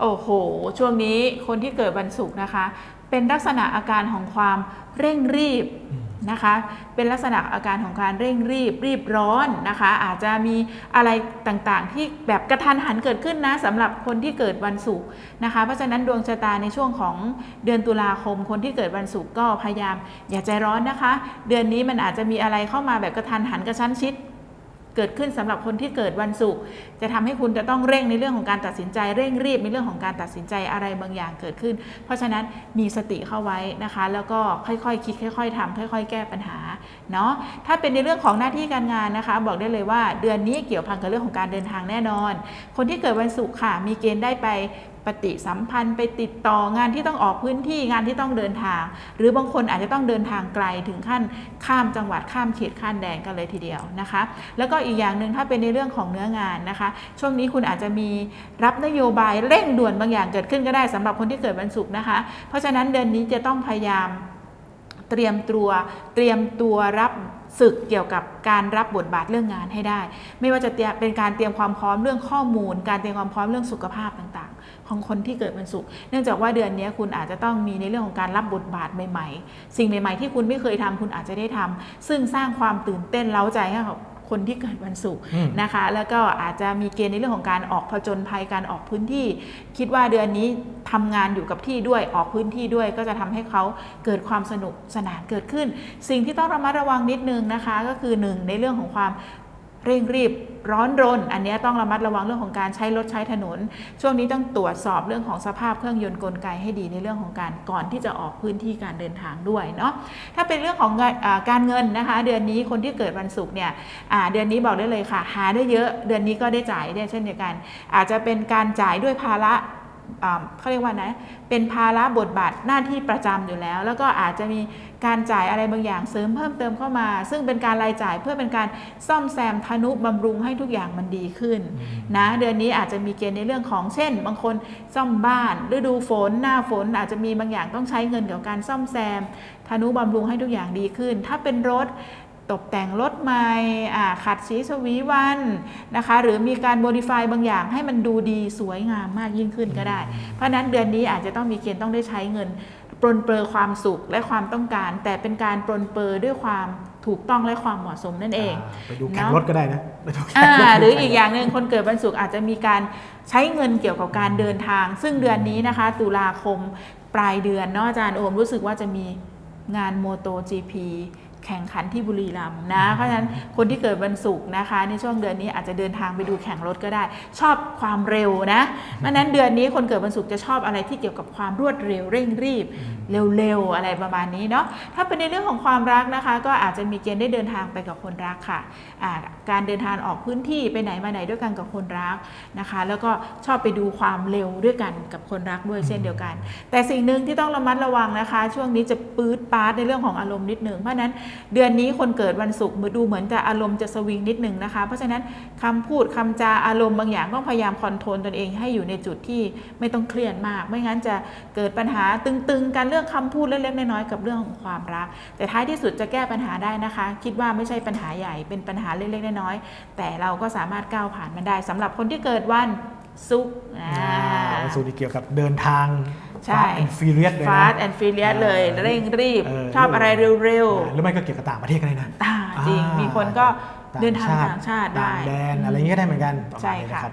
โอ้โห ช่วงนี้คนที่เกิดวันศุกร์นะคะ เป็นลักษณะอาการของความเร่งรีบนะคะ เป็นลักษณะอาการของการเร่งรีบรีบร้อนนะคะ อาจจะมีอะไรต่างๆ ที่แบบกระทันหันเกิดขึ้นนะสำหรับคนที่เกิดวันศุกร์นะคะ เพราะฉะนั้นดวงชะตาในช่วงของเดือนตุลาคม คนที่เกิดวันศุกร์ก็พยายามอย่าใจร้อนนะคะ เดือนนี้มันอาจจะมีอะไรเข้ามาแบบกระทันหันกระชั้นชิด เกิดขึ้นสำหรับคนที่เกิดวันศุกร์จะทำให้คุณจะต้องเร่งในเรื่องของการตัดสินใจ เร่งรีบในเรื่องของการตัดสินใจอะไรบางอย่างเกิดขึ้น เพราะฉะนั้นมีสติเข้าไว้นะคะ แล้วก็ค่อยๆ คิดค่อย ๆทำค่อย ๆ แก้ปัญหาเนาะถ้าเป็นในเรื่องของหน้าที่การงานนะคะ บอกได้เลยว่าเดือนนี้เกี่ยวพันกับเรื่องของการเดินทางแน่นอน คนที่เกิดวันศุกร์ค่ะ มีเกณฑ์ได้ไป ปฏิสัมพันธ์ไปติดต่องานที่ต้องออกพื้นที่งานที่ต้องเดินทาง หรือบางคนอาจจะต้องเดินทางไกลถึงขั้นข้ามจังหวัดข้ามเขตข้ามแดนกันเลยทีเดียวนะคะ แล้วก็อีกอย่างหนึ่งถ้าเป็นในเรื่องของเนื้องานนะคะ ช่วงนี้คุณอาจจะมีรับนโยบายเร่งด่วนบางอย่างเกิดขึ้นก็ได้สำหรับคนที่เกิดวันศุกร์นะคะ เพราะฉะนั้นเดือนนี้จะต้องพยายามเตรียมตัวเตรียมตัวรับศึกเกี่ยวกับการรับบทบาทเรื่องงานให้ได้ ไม่ว่าจะเป็นการเตรียมความพร้อมเรื่องข้อมูล การเตรียมความพร้อมเรื่องสุขภาพต่าง ของคนที่เกิดวันศุกร์เนื่องจากว่าเดือนนี้คุณอาจจะต้องมีในเรื่องของการรับบทบาทใหม่ ๆ สิ่งใหม่ ๆ ที่คุณไม่เคยทำคุณอาจจะได้ทำซึ่งสร้างความตื่นเต้นเล้าใจให้กับคนที่เกิดวันศุกร์อืมนะคะ แล้วก็อาจจะมีเกณฑ์ในเรื่องของการออกผจญภัยการออกพื้นที่ คิดว่าเดือนนี้ทำงานอยู่กับที่ด้วยออกพื้นที่ด้วย ก็จะทำให้เขาเกิดความสนุกสนานเกิดขึ้น สิ่งที่ต้องระมัดระวังนิดนึงนะคะ ก็คือหนึ่งในเรื่องของความเร่งรีบ ร้อนรน อันนี้ต้องระมัดระวังเรื่องของการใช้รถใช้ถนน ช่วงนี้ต้องตรวจสอบเรื่องของสภาพเครื่องยนต์กลไกให้ดีในเรื่องของการก่อนที่จะออกพื้นที่การเดินทางด้วยเนาะถ้าเป็นเรื่องของเงินอ่าการเงินนะคะ เดือนนี้คนที่เกิดวันศุกร์เนี่ยเดือนนี้บอกได้เลยค่ะ หาได้เยอะ เดือนนี้ก็ได้จ่ายได้เช่นเดียวกัน อาจจะเป็นการจ่ายด้วยภาระ เขาเรียกว่านะ เป็นภาระบทบาทหน้าที่ประจำอยู่แล้ว แล้วก็อาจจะมีการจ่ายอะไรบางอย่างเสริมเพิ่มเติมเข้ามา ซึ่งเป็นการรายจ่ายเพื่อเป็นการซ่อมแซมทนุบำรุงให้ทุกอย่างมันดีขึ้นนะเดือนนี้อาจจะมีเกณฑ์ในเรื่องของเช่น บางคนซ่อมบ้านฤดูฝน หน้าฝนอาจจะมีบางอย่างต้องใช้เงินเกี่ยวกับการซ่อมแซมทนุบำรุงให้ทุกอย่างดีขึ้น ถ้าเป็นรถ ตกแต่งรถใหม่อ่าขัดสีสวีวันนะคะ หรือมีการโมดิฟายบางอย่างให้มันดูดีสวยงามมากยิ่งขึ้นก็ได้ เพราะฉะนั้นเดือนนี้อาจจะต้องมีเกณฑ์ต้องได้ใช้เงินปรนเปรอความสุขและความต้องการ แต่เป็นการปรนเปรอด้วยความถูกต้องและความเหมาะสมนั่นเองาไปดูแข่งเนาะรถก็ได้นะไปดูแข่งอ่ารถหรืออีกอย่างหนึ่งคนเกิดวันศุกร์อาจจะมีการใช้เงินเกี่ยวกับการเดินทาง ซึ่งเดือนนี้นะคะ ตุลาคมปลายเดือนเนาะอาจารย์โอมรู้สึกว่าจะมีงานโมโต GP แข่งขันที่บุรีรัมย์นะ เพราะฉะนั้นคนที่เกิดวันศุกร์นะคะ ในช่วงเดือนนี้อาจจะเดินทางไปดูแข่งรถก็ได้ ชอบความเร็วนะเพราะฉะนั้นเดือนนี้คนเกิดวันศุกร์จะชอบอะไรที่เกี่ยวกับความรวดเร็วเร่งรีบ เร็วๆอะไรประมาณนี้เนาะถ้าเป็นในเรื่องของความรักนะคะ ก็อาจจะมีเกณฑ์ได้เดินทางไปกับคนรักค่ะอ่าการเดินทางออกพื้นที่ไปไหนมาไหนด้วยกันกับคนรักนะคะ แล้วก็ชอบไปดูความเร็วด้วยกันกับคนรักด้วยเช่นเดียวกัน แต่สิ่งหนึ่งที่ต้องระมัดระวังนะคะ ช่วงนี้จะปื๊ดปาร์ตในเรื่องของอารมณ์นิดหนึ่งเพราะฉะนั้นเดือนนี้คนเกิดวันศุกร์มือดูเหมือนจะอารมณ์จะสวิงนิดหนึ่งนะคะ เพราะฉะนั้นคำพูดคำจาอารมณ์บางอย่างต้องพยายามคอนโทรลตนเองให้อยู่ในจุดที่ไม่ต้องเครียดมาก ไม่งั้นจะเกิดปัญหาตึงๆกันเรื่องคำพูดเล็กๆน้อยๆกับเรื่องของความรัก แต่ท้ายที่สุดจะแก้ปัญหาได้นะคะ คิดว่าไม่ใช่ปัญหาใหญ่เป็นปัญหาเล็กๆน้อยๆแต่เราก็สามารถก้าวผ่านมันได้สำหรับคนที่เกิดวันศุกร์วันศุกร์นี่เกี่ยวกับเดินทาง ใช่ฟาสแอนด์ฟิเลียสเลยนะ ฟาสแอนด์ฟิเลียสเลยเออเร่งรีบเออชอบอะไรเร็วหรือไม่ก็เกี่ยวกับต่างประเทศก็ได้นะๆอ่าจริง อ่ามีคนก็เดินทางต่างชาติได้ ต่างแดนอะไรอย่างเงี้ยก็ได้เหมือนกันประมาณใช่นี้ค่ะ นะครับ